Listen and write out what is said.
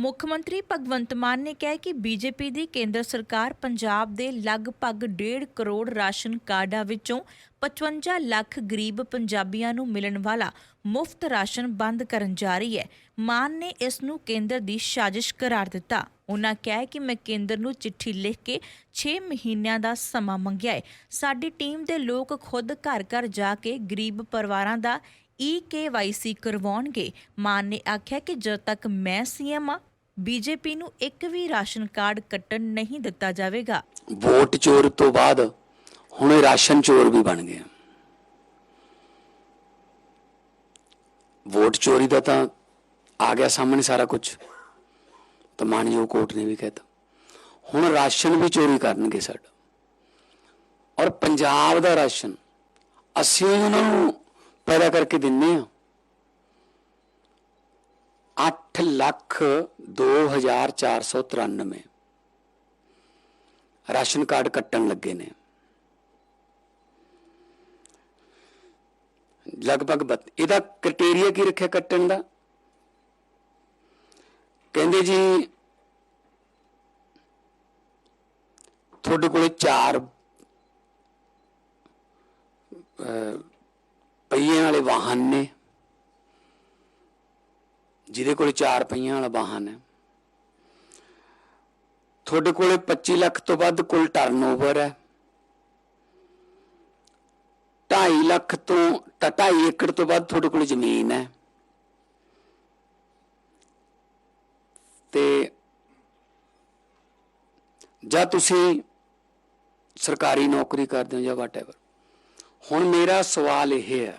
ਮੁੱਖ ਮੰਤਰੀ ਭਗਵੰਤ ਮਾਨ ਨੇ ਕਿਹਾ ਹੈ ਕਿ ਬੀਜੇਪੀ ਦੀ ਕੇਂਦਰ ਸਰਕਾਰ ਪੰਜਾਬ ਦੇ ਲਗਭਗ 1.5 ਕਰੋੜ ਰਾਸ਼ਨ ਕਾਰਡਾਂ ਵਿੱਚੋਂ 55 ਲੱਖ ਗਰੀਬ ਪੰਜਾਬੀਆਂ ਨੂੰ ਮਿਲਣ ਵਾਲਾ ਮੁਫਤ ਰਾਸ਼ਨ ਬੰਦ ਕਰਨ ਜਾ ਰਹੀ ਹੈ। ਮਾਨ ਨੇ ਇਸ ਨੂੰ ਕੇਂਦਰ ਦੀ ਸਾਜ਼ਿਸ਼ ਕਰਾਰ ਦਿੱਤਾ। ਉਹਨਾਂ ਕਿਹਾ ਕਿ ਮੈਂ ਕੇਂਦਰ ਨੂੰ ਚਿੱਠੀ ਲਿਖ ਕੇ 6 ਮਹੀਨਿਆਂ ਦਾ ਸਮਾਂ ਮੰਗਿਆ ਹੈ। ਸਾਡੀ ਟੀਮ ਦੇ ਲੋਕ ਖੁਦ ਘਰ-ਘਰ ਜਾ ਕੇ ਗਰੀਬ ਪਰਿਵਾਰਾਂ ਦਾ ਈ ਕਰਵਾਉਣਗੇ। ਮਾਨ ਨੇ ਆਖਿਆ ਕਿ ਜਦ ਤੱਕ ਮੈਂ ਸੀਐਮ ਆ ਬੀਜੇਪੀ ਨੂੰ ਇੱਕ ਵੀ ਰਾਸ਼ਨ ਕਾਰਡ ਕੱਟਣ ਨਹੀਂ ਦਿੱਤਾ ਜਾਵੇਗਾ। ਵੋਟ ਚੋਰ ਤੋਂ ਬਾਅਦ ਹੁਣ ਇਹ ਰਾਸ਼ਨ ਚੋਰ ਵੀ ਬਣ ਗਏ ਵੋਟ ਚੋਰੀ ਦਾ ਤਾਂ ਆ ਗਿਆ ਸਾਹਮਣੇ ਸਾਰਾ ਕੁਝ। ਤਾਂ ਮਾਨਯੋਗ ਕੋਰਟ ਨੇ ਵੀ ਕਹਿਤਾ। ਹੁਣ ਰਾਸ਼ਨ ਵੀ ਚੋਰੀ ਕਰਨਗੇ ਸਾਡਾ। ਔਰ ਪੰਜਾਬ ਦਾ ਰਾਸ਼ਨ, ਅਸੀਂ ਉਹਨਾਂ ਨੂੰ ਪੈਦਾ ਕਰਕੇ ਦਿੰਨੇ ਆ। 8 ਲੱਖ 2493 ਰਾਸ਼ਨ ਕਾਰਡ ਕੱਟਣ ਲੱਗੇ ਨੇ। ਲਗਭਗ ਇਹਦਾ ਕ੍ਰਾਈਟੇਰੀਆ ਕੀ ਰੱਖਿਆ ਕੱਟਣ ਦਾ? ਕਹਿੰਦੇ ਜੀ ਤੁਹਾਡੇ ਕੋਲੇ ਚਾਰ ਅਹ, ਪਹੀਆਂ ਵਾਲੇ ਵਾਹਨ ਨੇ। ਜਿਹਦੇ ਕੋਲ ਚਾਰ ਪਹੀਆਂ ਵਾਲਾ ਵਾਹਨ ਹੈ। ਤੁਹਾਡੇ ਕੋਲੇ 25 ਲੱਖ ਤੋਂ ਵੱਧ ਕੁੱਲ ਟਰਨਓਵਰ ਹੈ। 2.5 ਲੱਖ ਤੋਂ 2.5 ਏਕੜ ਤੋਂ ਵੱਧ ਤੁਹਾਡੇ ਕੋਲ ਜ਼ਮੀਨ ਹੈ। ਤੇ ਜਾਂ ਤੁਸੀਂ ਸਰਕਾਰੀ ਨੌਕਰੀ ਕਰਦੇ ਹੋ ਜਾਂ ਵਾਟਐਵਰ ਹੁਣ ਮੇਰਾ ਸਵਾਲ ਇਹ ਹੈ